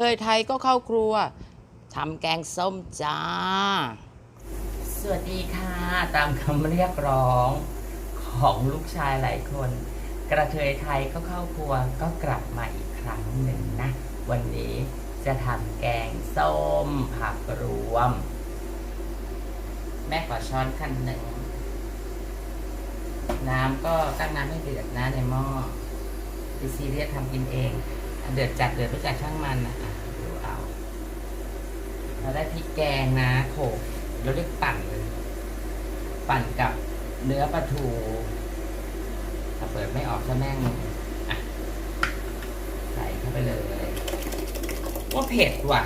เคยไทยก็เข้าครัวทำแกงส้มจ้า สวัสดีค่ะ ตามคำเรียกร้องของลูกชายหลายคน กระเทยไทยก็เข้าครัวก็กลับมาอีกครั้งหนึ่งนะ วันนี้จะทำแกงส้มผักรวม แม่ขอช้อนคันหนึ่ง น้ำก็ตั้งน้ำให้เดือดนะในหม้อดิซีเรียสทำกินเอง เดือดจัดเดือดไม่จัดช่างมันนะอะดูเอา เราได้พริกแกงนะโขกเราเรียกปั่นเลย ปั่นกับเนื้อปลาทูถ้าเปิดไม่ออกจะแม่งอะใส่เข้าไปเลยว่าเผ็ดว่ะ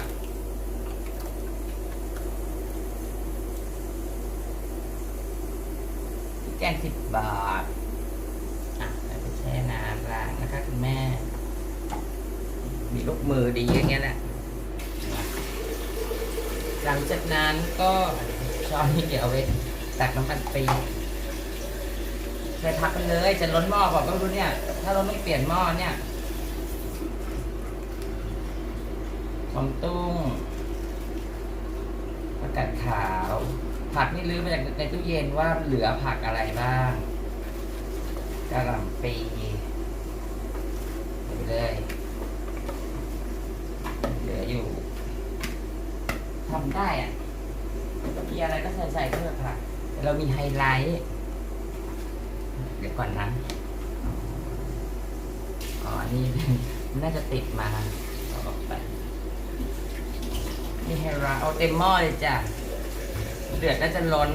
พริกแกงสิบบาท อะไปแช่น้ำล้างนะคะคุณแม่ มีลูกมือดีอย่างเงี้ยแหละหลังจากนั้นก็ช้อนนี้เดี๋ยวเอาไว้ตักน้ำมันปีใส่พักกันเลยจะล้นหม้อบอกก็รู้เนี่ย ถ้าเราไม่เปลี่ยนหม้อเนี่ยหอมตุ้งผักกาดขาว ผักนี่ลืมมาจากในตู้เย็นว่าเหลือผักอะไรบ้างกระหล่ำปีไปเลย เหลืออยู่ทำได้อะมีอะไรก็ใส่ใส่เพื่อค่ะ เรามีไฮไลท์ เดี๋ยวก่อนนะ อ๋อ นี่มันน่าจะติดมาเอาออกไปนี่ไฮไลท์เอาเต็มหม้อเลยจ้ะ เดือดน่าจะล้น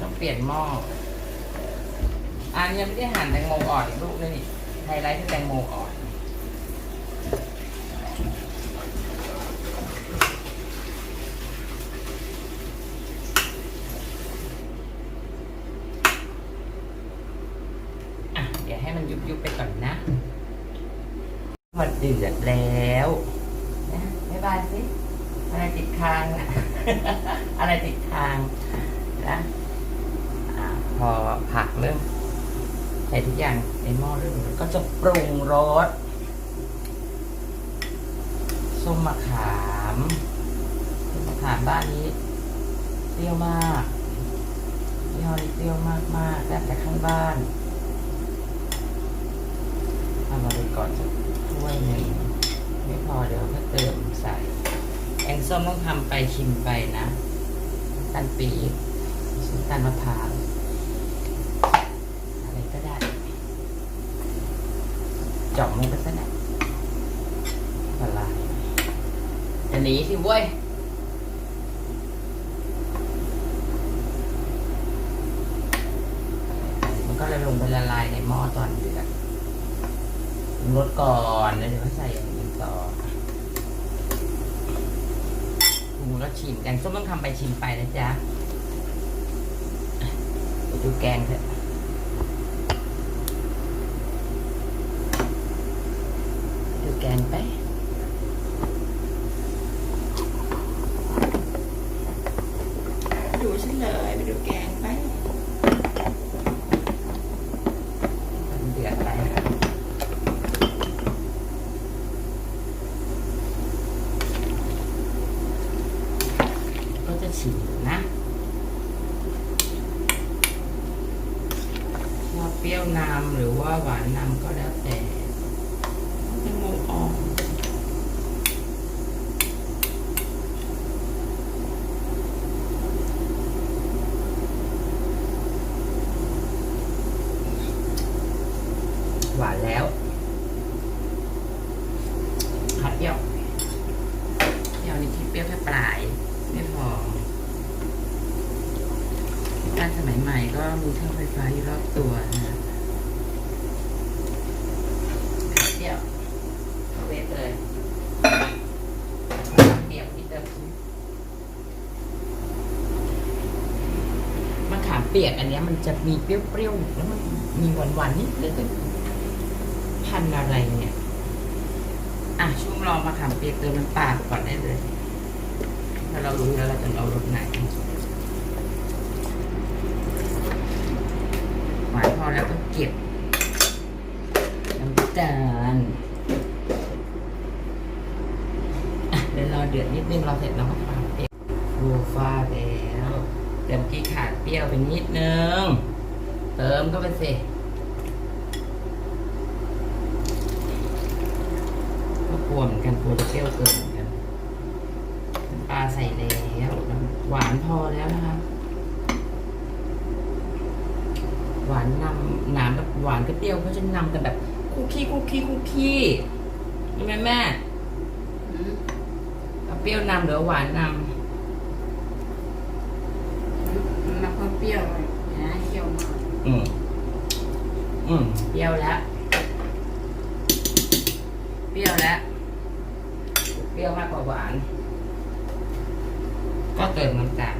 ต้องเปลี่ยนหม้ออันยังไม่ได้หั่นแตงโมอ่อนอีกลูกนึงนี่ไฮไลท์คือแตงโมอ่อน อะ เดี๋ยวให้มันยุบยุบๆไปก่อนนะ พอเดือดแล้วนะบ๊ายบายสิ อะไรติดคางนะอะไรติดคางนะอะพอผักเริ่มใส่ทุกอย่างในหม้อเริ่มก็จะปรุงรสส้มมะขามส้มมะขามบ้านนี้เปรี้ยวมากยี่ห้อนี้เปรี้ยวมากมากๆแล้วแต่ข้างบ้าน เอามาไปก่อนสักถ้วยหนึ่งไม่พอเดี๋ยวก็เติมใส่ แกงส้มต้องทำไปชิมไปนะตันปี๊บน้ำตาลมะพร้าวอะไรก็ได้จ่อมลงไปซะหน่อยละลายจะหนีสิเว้ยมันก็เลยลงไปละลายในหม้อตอนเดือด ปรุงรสก่อนแล้วเดี๋ยวใส่อย่างอื่นต่อปรุงรสชิมแกงส้มต้องทำไปชิมไปนะจ๊ะอะไปดูแกงเถอะดูแกงไปดูฉันเลยไปดูแกงไปมันเดือดไป ก็ จะฉีกนะชอบเปรี้ยวนำหรือว่าหวานนำก็แล้วแต่แตงโมอ่อนหวานแล้วผัดเปรี้ยวเปรี้ยวนี่ที่เปรี้ยวแค่ปลาย ไม่พอการสมัยใหม่ก็มีเครื่องไฟฟ้าอยู่รอบตัวนะเปรี้ยวเอาเวฟเลยเปรี้ยวพี่เติมมะขามเปียกอันนี้มันจะมีเปรี้ยวๆแล้วมันมีหวานๆนิดนึงพันอะไรเนี่ย อะช่วงรอมาขามเปียกเติมน้ำปาไปก่อนได้เลย ถ้าเรารู้แล้วเราจะเอารสไหนหวานพอ แล้วก็เก็บน้ำตาลเดี๋ยวรอเดือดนิดนึงเราเสร็จเราก็ปาเปรี้ยวดูฟ้าแล้วแต่เมื่อกี้ขาดเปรี้ยวไปนิดนึง เติมเข้าไปสิก็กลัวเหมือนกันกลัวจะเปรี้ยวเกินเหมือนกันปลาใส่แล้วหวานพอแล้วนะคะ หวานนำหนามแบบหวานกับเปรี้ยวเขาจะนำกันแบบคุกกี้คุกกี้คุกกี้ใช่ไหมแม่อืมเอาเปรี้ยวนำหรือหวานนมันมาความเปรี้ยวเลยนะเคี่ยวมากำอืมอืมเปรี้ยวแล้วเปรี้ยวแล้วเปรี้ยวมากกว่าหวาน ก็เติมน้ำตาล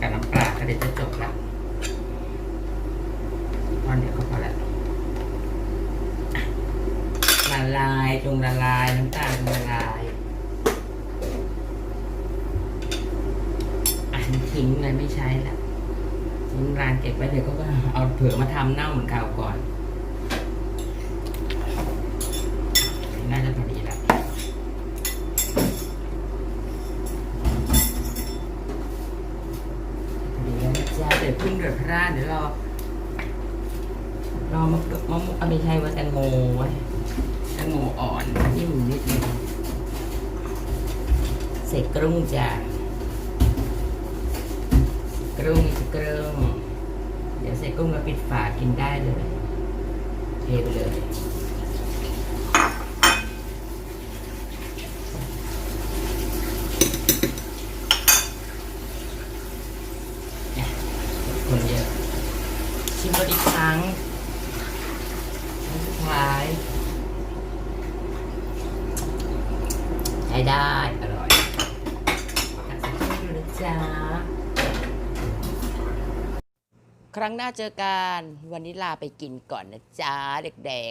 กับน้ำปลาก็เดี๋ยวจะจบละตอนเดี๋ยวก็พอละละลาย จงละลาย น้ำตาลจงละลายอันทิ้งเลยไม่ใช้ละทิ้งร้านเก็บไว้เดี๋ยวก็เอาเผื่อมาทำเน่าเหมือนเก่าก่อนน่าจะพอดีละพอดีแล้วจ๊ะเดี๋ยวพึ่งเดือดพร่านเดี๋ยวรอรอมะมะม่วงอะไม่ใช่ว่าแตงโมไว้ แตงโมอ่อนนิ่มนิดนึงเสร็จกรุ้งจ้ะกรุ้งกรุ้งเดี๋ยวใส่กุ้งแล้วปิดฝากินได้เลยเทไปเลย คนเยอะ ชิมรสอีกครั้งครั้งสุดท้าย ใช้ ได้ อร่อยตัดสักครู่ดูนะจ๊ะ ครั้งหน้าเจอกัน วันนี้ลาไปกินก่อนนะจ๊ะเด็กๆ